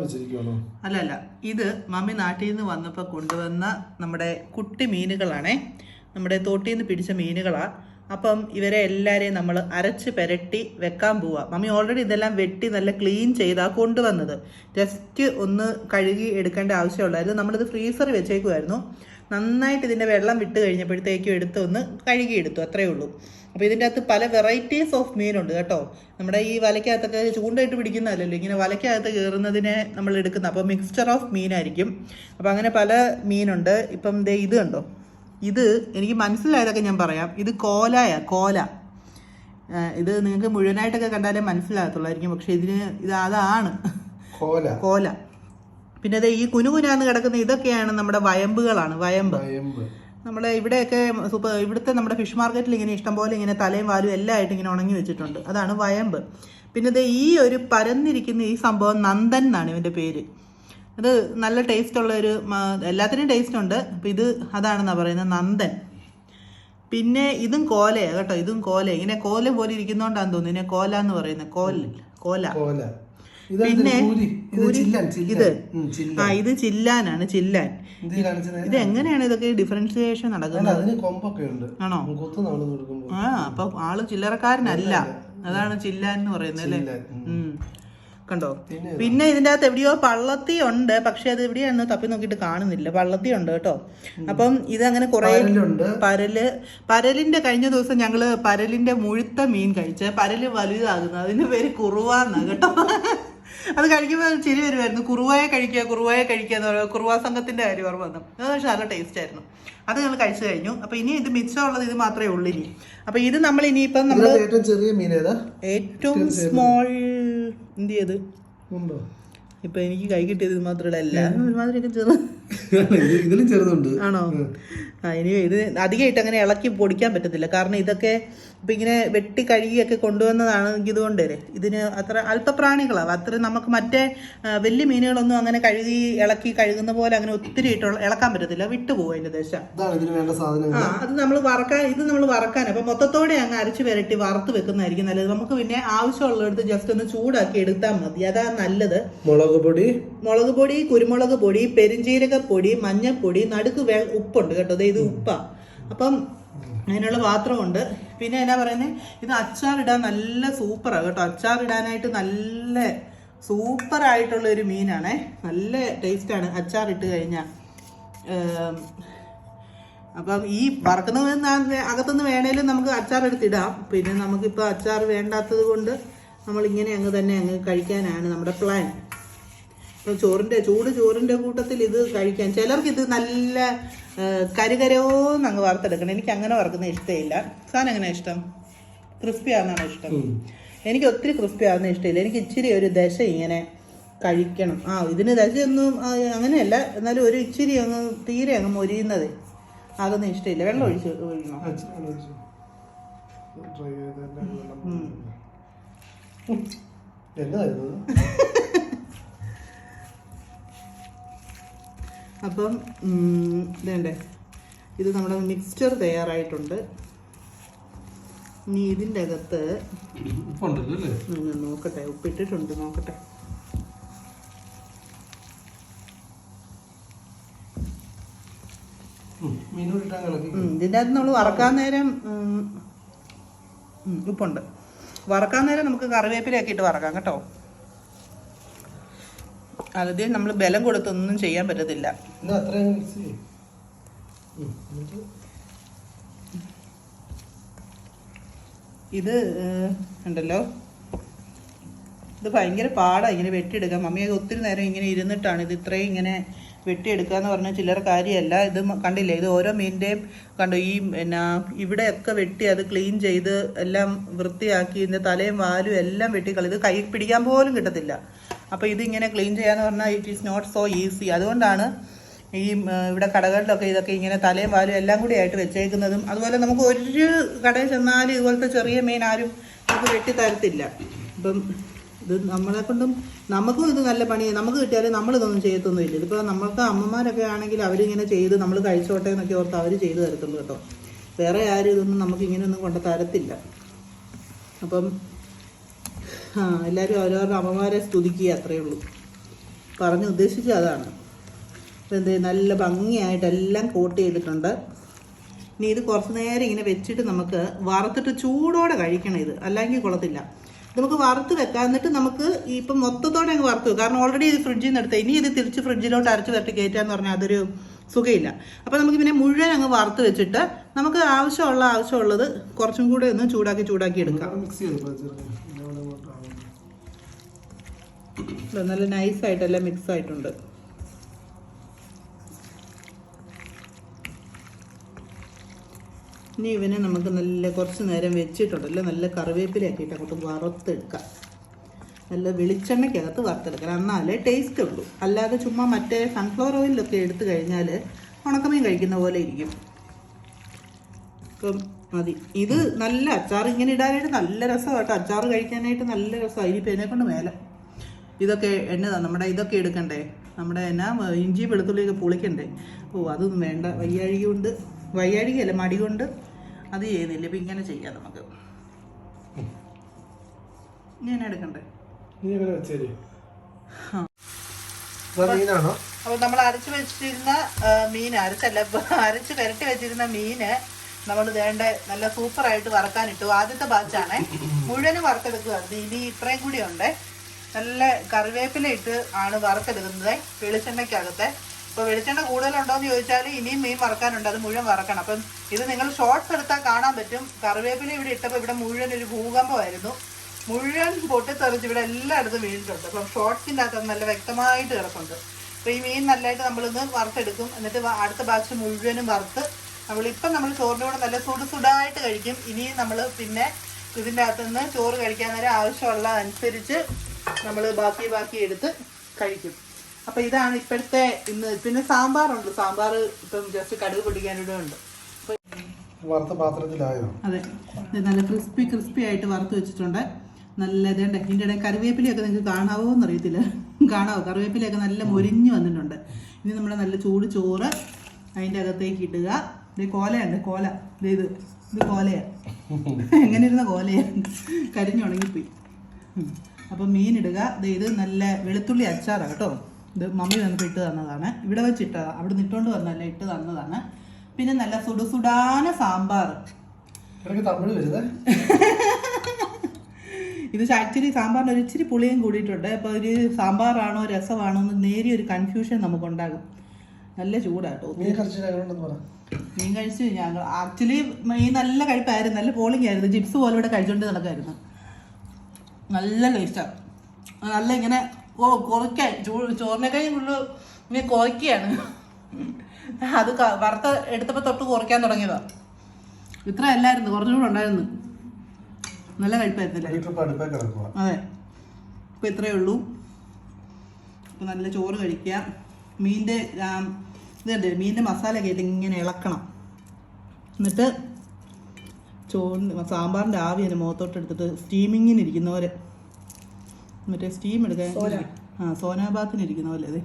വെച്ചിരിക്കുവാണോ? അല്ല അല്ല ഇത് മമ്മി നാട്ടിൽ നിന്ന് വന്നപ്പോൾ കൊണ്ടുവന്ന നമ്മുടെ കുട്ടി മീനുകളാണേ. നമ്മുടെ തോട്ടിൽ നിന്ന് പിടിച്ച മീനുകളാ. അപ്പം ഇവരെ എല്ലാവരെയും നമ്മൾ അരച്ച് പെരട്ടി വെക്കാൻ പോവാ. മമ്മി ഓൾറെഡി ഇതെല്ലാം വെട്ടി നല്ല ക്ലീൻ ചെയ്താ കൊണ്ടുവന്നത്. ജസ്റ്റ് ഒന്ന് കഴുകി എടുക്കേണ്ട ആവശ്യമുള്ളായിരുന്നു. നമ്മളിത് ഫ്രീസറിൽ വെച്ചേക്കുമായിരുന്നു നന്നായിട്ട് ഇതിന്റെ വെള്ളം വിട്ട് കഴിഞ്ഞപ്പോഴത്തേക്കും എടുത്ത് ഒന്ന് കഴുകി എടുത്തു അത്രേ ഉള്ളൂ. അപ്പോൾ ഇതിന്റെ അകത്ത് പല വെറൈറ്റീസ് ഓഫ് മീനുണ്ട് കേട്ടോ. നമ്മുടെ ഈ വലയ്ക്കകത്തൊക്കെ ചൂണ്ടയിട്ട് പിടിക്കുന്നതല്ലല്ലോ ഇങ്ങനെ വലയ്ക്കകത്ത് കയറുന്നതിനെ നമ്മൾ എടുക്കുന്ന അപ്പോൾ മിക്സ്ചർ ഓഫ് മീനായിരിക്കും അപ്പോൾ അങ്ങനെ പല മീനുണ്ട് ഇപ്പം ദേ ഇത് കണ്ടോ? ഇത് എനിക്ക് മനസ്സിലായതൊക്കെ ഞാൻ പറയാം. ഇത് കോലായ കോല. ഇത് നിങ്ങൾക്ക് മുഴുവനായിട്ടൊക്കെ കണ്ടാലേ മനസ്സിലാകത്തുള്ളായിരിക്കും. പക്ഷെ ഇതിന് ഇത് അതാണ്. കോല. കോല. പിന്നെ ദേ ഈ കുനുകുനാന്ന് കിടക്കുന്ന ഇതൊക്കെയാണ് നമ്മുടെ വയമ്പുകളാണ് വയമ്പ്. നമ്മുടെ ഇവിടെയൊക്കെ സൂപ്പർ ഇവിടുത്തെ നമ്മുടെ ഫിഷ് മാർക്കറ്റിൽ ഇങ്ങനെ ഇഷ്ടംപോലെ ഇങ്ങനെ തലയും വാലും എല്ലാം ആയിട്ട് ഇങ്ങനെ ഉണങ്ങി വെച്ചിട്ടുണ്ട്. അതാണ് വയമ്പ്. പിന്നെ ദേ ഈ ഒരു പരന്നിരിക്കുന്ന ഈ സംഭവം നന്ദൻ എന്നാണ് ഇവന്റെ പേര്. അത് നല്ല ടേസ്റ്റ് ഉള്ള ഒരു എല്ലാത്തിനും ടേസ്റ്റ് ഉണ്ട്. അപ്പം ഇത് അതാണെന്നാണ് പറയുന്നത് നന്ദൻ. പിന്നെ ഇതും കോലയാണ് കേട്ടോ ഇതും കോല. ഇങ്ങനെ കോല പോലെ ഇരിക്കുന്നോണ്ടാന്ന് തോന്നുന്നു ഇതിനെ കോല എന്ന് പറയുന്നത്. കോല കോല. കോല. ഇത് പിന്നെ ഇത് ആ ഇത് ചില്ലാനാണ് ചില്ലാൻ. ഇത് എങ്ങനെയാണ് ഇതൊക്കെ ഡിഫറൻസിയേഷൻ നടക്കുന്നത്? ആണോ? ആ അപ്പൊ ആൾ ചില്ലറക്കാരനല്ല. അതാണ് ചില്ലാൻ എന്ന് പറയുന്നത് അല്ലേ. കണ്ടോ? പിന്നെ ഇതിന്റെ അകത്ത് എവിടെയോ പള്ളത്തി ഉണ്ട് പക്ഷെ അത് എവിടെയാണെന്ന് തപ്പി നോക്കിയിട്ട് കാണുന്നില്ല. പള്ളത്തി ഉണ്ട് കേട്ടോ. അപ്പം ഇതങ്ങനെ കുറെ പരൽ പരലിന്റെ കഴിഞ്ഞ ദിവസം ഞങ്ങൾ പരലിന്റെ മുഴുത്ത മീൻ കഴിച്ച പരൽ വലുതാകുന്നു. അതിന്റെ പേര് കുറുവാന്നാ കേട്ടോ. അത് കഴിക്കുമ്പോൾ ചിരി വരുമായിരുന്നു കുറുവായ കഴിക്കുക കുറുവായ കഴിക്കുക എന്ന് പറയുക കുറുവാ സംഘത്തിന്റെ കാര്യം ഓർമ്മ വന്നു. അത് പക്ഷേ നല്ല ടേസ്റ്റ് ആയിരുന്നു. അത് ഞങ്ങൾ കഴിച്ചു കഴിഞ്ഞു. അപ്പൊ ഇനി ഇത് മിച്ചമുള്ളത് ഇത് മാത്രമേ ഉള്ളൂ ഇനി. അപ്പൊ ഇത് നമ്മൾ ഇനിയിപ്പം നമ്മൾ ഏറ്റവും ചെറിയ മീൻ ഏതാ? ഏറ്റവും സ്മോൾ എന്ത് ചെയ്ത്? ഉണ്ടോ? ഇപ്പൊ എനിക്ക് കൈ കിട്ടിയത് ഇത് മാത്രമല്ല എല്ലാവരും ഒരുമാതിരിയൊക്കെ ചെറു ഇത് ഇതിലും ചെറുതുണ്ട്. ആണോ? ആ ഇനി ഇത് അധികമായിട്ട് അങ്ങനെ ഇളക്കി പൊടിക്കാൻ പറ്റത്തില്ല. കാരണം ഇതൊക്കെ ഇപ്പം ഇങ്ങനെ വെട്ടി കഴുകിയൊക്കെ കൊണ്ടുവന്നതാണ് ഇതുകൊണ്ട്. ഇതിന് അത്ര അല്പപ്രാണികളാണ് അത്ര നമുക്ക് മറ്റേ വലിയ മീനുകളൊന്നും അങ്ങനെ കഴുകി ഇളക്കി കഴുകുന്ന പോലെ അങ്ങനെ ഒത്തിരി ഇട്ട് ഇളക്കാൻ പറ്റത്തില്ല. വിട്ടുപോകും അതിന്റെ ദേശം. ആ അത് നമ്മൾ വറക്കാൻ ഇത് നമ്മൾ വറക്കാൻ. അപ്പം മൊത്തത്തോടെ അങ്ങ് അരച്ച് പെരട്ടി വറുത്ത് വെക്കുന്നതായിരിക്കും നല്ലത്. നമുക്ക് പിന്നെ ആവശ്യമുള്ളടുത്ത് ജസ്റ്റ് ഒന്ന് ചൂടാക്കി എടുത്താൽ മതി. അതാ നല്ലത്. മുളക് പൊടി. മുളക് പൊടി കുരുമുളക് പൊടി പെരിഞ്ജീരകപ്പൊടി മഞ്ഞൾപ്പൊടി നടുക്ക് വെ ഉപ്പുണ്ട് കേട്ടോ. ഇത് ഉപ്പാ. അപ്പം അതിനുള്ള പാത്രമുണ്ട്. പിന്നെ എന്നാ പറയുന്നത് ഇത് അച്ചാറിടാൻ നല്ല സൂപ്പറാണ് കേട്ടോ. അച്ചാറിടാനായിട്ട് നല്ല സൂപ്പറായിട്ടുള്ള ഒരു മീനാണേ. നല്ല ടേസ്റ്റാണ് അച്ചാറിട്ട് കഴിഞ്ഞാൽ അപ്പം ഈ വറക്കുന്ന അകത്തുനിന്ന് വേണേലും നമുക്ക് അച്ചാർ എടുത്തിടാം പിന്നെ നമുക്കിപ്പോൾ അച്ചാർ വേണ്ടാത്തത് കൊണ്ട് നമ്മൾ ഇങ്ങനെ അങ്ങ് തന്നെ അങ്ങ് കഴിക്കാനാണ് നമ്മുടെ പ്ലാൻ. ചോറിന്റെ ചൂട് ചോറിന്റെ കൂട്ടത്തിൽ ഇത് കഴിക്കാൻ ചിലർക്ക് ഇത് നല്ല കരുകരോന്ന് അങ്ങ് വറുത്തെടുക്കണം. എനിക്ക് അങ്ങനെ വറുക്കുന്ന ഇഷ്ടമില്ല സാധനം എങ്ങനെ ഇഷ്ടം? ക്രിസ്പി ആണെന്നാണ് ഇഷ്ടം എനിക്ക് ഒത്തിരി ക്രിസ്പി ആവുന്ന ഇഷ്ടമില്ല എനിക്ക് ഇച്ചിരി ഒരു ദശ ഇങ്ങനെ കഴിക്കണം. ആ ഇതിന് ദശയൊന്നും അങ്ങനെയല്ല. എന്നാലും ഒരു ഇച്ചിരി അങ്ങ് തീരെ അങ്ങ് മൊരിയുന്നത് അതൊന്നും ഇഷ്ടമില്ല വെള്ളം ഒഴിച്ച് ഒഴിക്കണോ? ട്രൈ അപ്പം ഇതേണ്ടേ. ഇത് നമ്മുടെ മിക്സ്ചർ തയ്യാറായിട്ടുണ്ട്. ഇനി ഇതിന്റെ അകത്ത് നോക്കട്ടെ. ഉപ്പിട്ടിട്ടുണ്ട് നോക്കട്ടെ. ഇതിന്റെ അകത്ത് നമ്മൾ വറക്കാൻ നേരം ഉപ്പുണ്ട്. വറക്കാൻ നേരം നമുക്ക് കറിവേപ്പിലയൊക്കെ ഇട്ട് വറക്കാം കേട്ടോ. ആദ്യം നമ്മൾ ബലം കൊടുത്തൊന്നും ചെയ്യാൻ പറ്റത്തില്ല. ഇത് ഉണ്ടല്ലോ. ഇത് ഭയങ്കര പാടാണ് ഇങ്ങനെ വെട്ടിയെടുക്കാൻ. മമ്മി അത് ഒത്തിരി നേരം ഇങ്ങനെ ഇരുന്നിട്ടാണ് ഇത് ഇത്രയും ഇങ്ങനെ വെട്ടിയെടുക്കുക എന്ന് പറഞ്ഞാൽ ചില്ലറ കാര്യമല്ല. ഇത് കണ്ടില്ലേ? ഇത് ഓരോ മീനിന്റെയും കണ്ടു ഈ പിന്നെ ഇവിടെയൊക്കെ വെട്ടി അത് ക്ലീൻ ചെയ്ത് എല്ലാം വൃത്തിയാക്കി ഇതിന്റെ തലയും വാലും എല്ലാം വെട്ടിക്കളി ഇത് കൈ പിടിക്കാൻ പോലും കിട്ടത്തില്ല. അപ്പോൾ ഇതിങ്ങനെ ക്ലീൻ ചെയ്യാന്ന് പറഞ്ഞാൽ it is not so easy അതുകൊണ്ടാണ് ഈ ഇവിടെ കടകളിലൊക്കെ ഇതൊക്കെ ഇങ്ങനെ തലയും വാലും എല്ലാം കൂടി ആയിട്ട് വെച്ചേക്കുന്നതും. അതുപോലെ നമുക്ക് ഒരു കടയിൽ ചെന്നാലും ഇതുപോലത്തെ ചെറിയ മീൻ ആരും നമുക്ക് വെട്ടി തരത്തില്ല. അപ്പം ഇത് നമ്മളെ കൊണ്ടും നമുക്കും ഇത് നല്ല പണിയാണ് നമുക്ക് കിട്ടിയാലും നമ്മളിതൊന്നും ചെയ്യത്തൊന്നുമില്ല. ഇതിപ്പോൾ നമ്മൾക്ക് അമ്മമാരൊക്കെ ആണെങ്കിൽ അവരിങ്ങനെ ചെയ്ത് നമ്മൾ കഴിച്ചോട്ടെ എന്നൊക്കെ ഓർത്ത് അവർ ചെയ്ത് തരത്തുള്ളൂ കേട്ടോ. വേറെ ആരും ഇതൊന്നും നമുക്ക് ഇങ്ങനെയൊന്നും കൊണ്ട് തരത്തില്ല. അപ്പം എല്ലാവരും അവരവരുടെ അമ്മമാരെ സ്തുതിക്കുക അത്രയേ ഉള്ളൂ. പറഞ്ഞ് ഉദ്ദേശിച്ചത് അതാണ്. എന്ത് നല്ല ഭംഗിയായിട്ട് എല്ലാം കോട്ട് ചെയ്തിട്ടുണ്ട്. ഇനി ഇത് കുറച്ച് നേരം ഇങ്ങനെ വെച്ചിട്ട് നമുക്ക് വറുത്തിട്ട് ചൂടോടെ കഴിക്കണം ഇത്. അല്ലെങ്കിൽ കൊള്ളത്തില്ല. നമുക്ക് വറുത്ത് വെക്കാം. എന്നിട്ട് നമുക്ക് ഇപ്പം മൊത്തത്തോടെ അങ്ങ് വറുത്ത് കാരണം ഓൾറെഡി ഇത് ഫ്രിഡ്ജിൽ നിന്ന് എടുത്ത. ഇനി ഇത് തിരിച്ച് ഫ്രിഡ്ജിലോട്ട് അരച്ച് വരട്ട് കയറ്റാന്ന് പറഞ്ഞാൽ അതൊരു സുഖമില്ല അപ്പം നമുക്ക് പിന്നെ മുഴുവൻ അങ്ങ് വറുത്ത് വെച്ചിട്ട് നമുക്ക് ആവശ്യമുള്ള ആവശ്യമുള്ളത് കുറച്ചും കൂടെ ഒന്ന് ചൂടാക്കി ചൂടാക്കി എടുക്കാം. നല്ല നൈസായിട്ടെല്ലാം മിക്സ് ആയിട്ടുണ്ട്. ഇനി ഇവനെ നമുക്ക് നല്ല കുറച്ച് നേരം വെച്ചിട്ടുണ്ടല്ലോ നല്ല കറിവേപ്പിലയൊക്കെ ഇട്ട് അങ്ങോട്ട് വറുത്തെടുക്കാം. നല്ല വെളിച്ചെണ്ണയ്ക്കകത്ത് വറുത്തെടുക്കണം എന്നാലേ ടേസ്റ്റ് ഉള്ളൂ. അല്ലാതെ ചുമ്മാ മറ്റേ സൺഫ്ലവർ ഓയിലൊക്കെ എടുത്തു കഴിഞ്ഞാൽ ഉണക്കമീൻ കഴിക്കുന്ന പോലെ ഇരിക്കും. ഇപ്പം മതി. ഇത് നല്ല അച്ചാർ ഇങ്ങനെ ഇടാനായിട്ട് നല്ല രസമാട്ടോ അച്ചാർ കഴിക്കാനായിട്ട് നല്ല രസമാണ് ഇനിയിപ്പോൾ എന്നെ കൊണ്ട് മേലെ ഇതൊക്കെ എന്നതാ? നമ്മുടെ ഇതൊക്കെ എടുക്കണ്ടേ? നമ്മുടെ എന്നാ ഇഞ്ചി വെളുത്തുള്ളിയൊക്കെ പൊളിക്കണ്ടേ? ഓ അതൊന്നും വേണ്ട. വയ്യാഴിക കൊണ്ട് വയ്യാഴികയല്ല മടി കൊണ്ട് അത് ചെയ്യുന്നില്ല. ഇപ്പം ഇങ്ങനെ ചെയ്യാം നമുക്ക്. ഇങ്ങനെ എടുക്കണ്ടേ? അപ്പോൾ നമ്മൾ അരച്ച് വെച്ചിരുന്ന മീൻ അരച്ചല്ല അരച്ച് പുരട്ടി വെച്ചിരുന്ന മീന് നമ്മൾ വേണ്ട നല്ല സൂപ്പറായിട്ട് വറക്കാനിട്ടു ആദ്യത്തെ ബാച്ചാണ് മുഴുവനും വറുത്തെടുക്കുക ഇനി ഇത്രയും കൂടി ഉണ്ട്. നല്ല കറിവേപ്പില ഇട്ട് ആണ് വറുത്തെടുക്കുന്നത് വെളിച്ചെണ്ണയ്ക്കകത്തെ. അപ്പോൾ വെളിച്ചെണ്ണ കൂടുതലുണ്ടോ എന്ന് ചോദിച്ചാൽ ഇനിയും മീൻ വറക്കാനുണ്ട്. അത് മുഴുവൻ വറക്കണം. അപ്പം ഇത് നിങ്ങൾ ഷോർട്ട്സ് എടുത്താൽ കാണാൻ പറ്റും. കറിവേപ്പില ഇവിടെ ഇട്ടപ്പോൾ ഇവിടെ മുഴുവൻ ഒരു ഭൂകമ്പമായിരുന്നു. മുഴുവൻ പൊട്ടിത്തെറിച്ച് ഇവിടെ എല്ലായിടത്തും വീണിട്ടുണ്ട്. അപ്പം ഷോർട്ട്സിന്റെ അകത്ത് നല്ല വ്യക്തമായിട്ട് കിടപ്പുണ്ട്. അപ്പോൾ ഈ മീൻ നല്ലതായിട്ട് നമ്മളിന്ന് വറുത്തെടുക്കും. എന്നിട്ട് അടുത്ത ബാച്ച് മുഴുവനും വറുത്ത് നമ്മളിപ്പം നമ്മൾ ചോറിന്റെ കൂടെ നല്ല സുടു സുടായിട്ട് കഴിക്കും. ഇനി നമ്മൾ പിന്നെ ഇതിന്റെ അകത്തുനിന്ന് ചോറ് കഴിക്കാൻ നേരം ആവശ്യമുള്ള അനുസരിച്ച് നമ്മൾ ബാക്കി ബാക്കി എടുത്ത് കഴിക്കും. അപ്പം ഇതാണ് ഇപ്പോഴത്തെ ഇന്ന് പിന്നെ സാമ്പാറുണ്ട്. സാമ്പാർ ഇപ്പം ജസ്റ്റ് കടുക് പിടിക്കാനിടും ഉണ്ട്. വറുത്ത പാത്രത്തിലായോ? അതെ. നല്ല ക്രിസ്പി ക്രിസ്പി ആയിട്ട് വറുത്ത് വെച്ചിട്ടുണ്ട്. നല്ല ഇതേണ്ട ഇതിന്റെ ഇടയിൽ കറിവേപ്പിലയൊക്കെ നിങ്ങൾക്ക് കാണാവോ എന്നറിയത്തില്ല കാണാവോ? കറിവേപ്പിലയൊക്കെ നല്ല മൊരിഞ്ഞ് വന്നിട്ടുണ്ട്. ഇനി നമ്മൾ നല്ല ചൂട് ചോറ് അതിന്റെ അകത്തേക്ക് ഇടുക. ഇത് കോലയുണ്ട് കോല. ഇത് ഇത് കോലയാണ് എങ്ങനെ ഇരുന്ന കോലയാണ് കരിഞ്ഞുണങ്ങിപ്പോയി ഉം. അപ്പം മീൻ ഇടുക. ഇത് നല്ല വെളുത്തുള്ളി അച്ചാറാണ് കേട്ടോ. ഇത് മമ്മി വന്നപ്പോൾ ഇട്ട് തന്നതാണ്. ഇവിടെ വെച്ച് ഇട്ട അവിടെ നിട്ടുകൊണ്ട് വന്നല്ലേ ഇട്ട് തന്നതാണ്. പിന്നെ നല്ല സുടുസുടാന സാമ്പാർ. ഇത് ആക്ച്വലി സാമ്പാറിന് ഒരു ഇച്ചിരി പുളിയും കൂടിയിട്ടുണ്ട്. അപ്പോൾ ഒരു സാമ്പാറാണോ രസമാണോ എന്ന് നേരിയ ഒരു കൺഫ്യൂഷൻ നമുക്കുണ്ടാകും. നല്ല ചൂടാട്ടോ മീൻ കഴിച്ചു ഞങ്ങൾ ആക്ച്വലി മീൻ നല്ല കഴിപ്പായിരുന്നു നല്ല പോളിംഗ് ആയിരുന്നു. ജിപ്സ് പോലെ ഇവിടെ കഴിച്ചോണ്ട് നടക്കായിരുന്നു. നല്ല ടേസ്റ്റാണ് നല്ല ഇങ്ങനെ ഓ കുറയ്ക്കാൻ. ചൂ ചോറിനേക്കാളും കൂടുതൽ ഇങ്ങനെ കുറയ്ക്കുകയാണ്. അത് വറുത്ത എടുത്തപ്പോൾ തൊട്ട് കുറയ്ക്കാൻ തുടങ്ങിയതാ. ഇത്ര അല്ലായിരുന്നു കുറച്ചുകൂടെ ഉണ്ടായിരുന്നു. നല്ല കഴിപ്പായിരുന്നില്ല അതെ. ഇപ്പം ഇത്രയേ ഉള്ളൂ. ഇപ്പം നല്ല ചോറ് കഴിക്കുക. മീനിന്റെ ഇതുണ്ട് മീനിന്റെ മസാല കയറ്റി ഇങ്ങനെ ഇളക്കണം. എന്നിട്ട് ചോറിന് സാമ്പാറിന്റെ ആവി തന്നെ മുഖത്തോട്ട് എടുത്തിട്ട് സ്റ്റീമിങ്ങിന് ഇരിക്കുന്നവരെ പോലെ. മറ്റേ സ്റ്റീം എടുക്കാൻ ആ സോനാബാത്തിന് ഇരിക്കുന്ന പോലെ അതെ.